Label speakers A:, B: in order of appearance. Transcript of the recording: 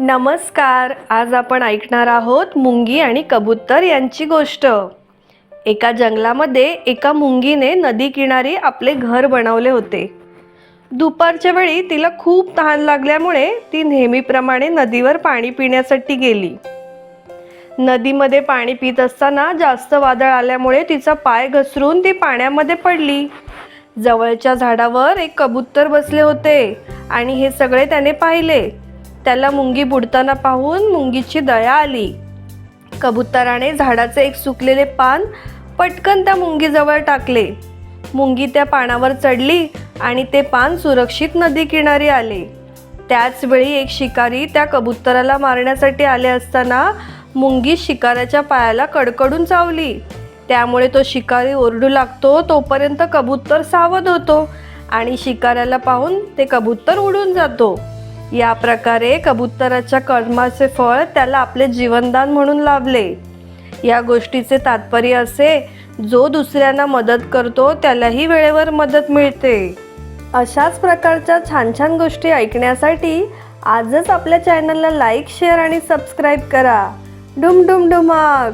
A: नमस्कार आज आपण ऐकणार आहोत मुंगी आणि कबूतर यांची गोष्ट. एका जंगलामध्ये एका मुंगीने नदी किनारी आपले घर बनवले होते. दुपारच्या वेळी तिला खूप तहान लागल्यामुळे ती नेहमीप्रमाणे नदीवर पाणी पिण्यासाठी गेली. नदीमध्ये पाणी पित असताना जास्त वादळ आल्यामुळे तिचा पाय घसरून ती पाण्यामध्ये पडली. जवळच्या झाडावर एक कबूतर बसले होते आणि हे सगळे त्याने पाहिले. त्याला मुंगी बुडताना पाहून मुंगीची दया आली. कबुतराने झाडाचे एक सुकलेले पान पटकन त्या मुंगीजवळ टाकले. मुंगी त्या पानावर चढली आणि ते पान सुरक्षित नदी किनारी आले. त्याचवेळी एक शिकारी त्या कबुतराला मारण्यासाठी आले असताना मुंगी शिकाऱ्याच्या पायाला कडकडून चावली. त्यामुळे तो शिकारी ओरडू लागतो तोपर्यंत कबूतर सावध होतो आणि शिकाऱ्याला पाहून ते कबूतर उडून जातो. या प्रकारे कबुतराच्या कर्माचे फळ त्याला आपले जीवनदान म्हणून लाभले. या गोष्टीचे तात्पर्य असे जो दुसऱ्यांना मदत करतो त्यालाही वेळेवर मदत मिळते. अशाच प्रकारच्या छान छान गोष्टी ऐकण्यासाठी आजच आपल्या चॅनलला लाईक शेअर आणि सबस्क्राईब करा. डुम डुम डुमाग!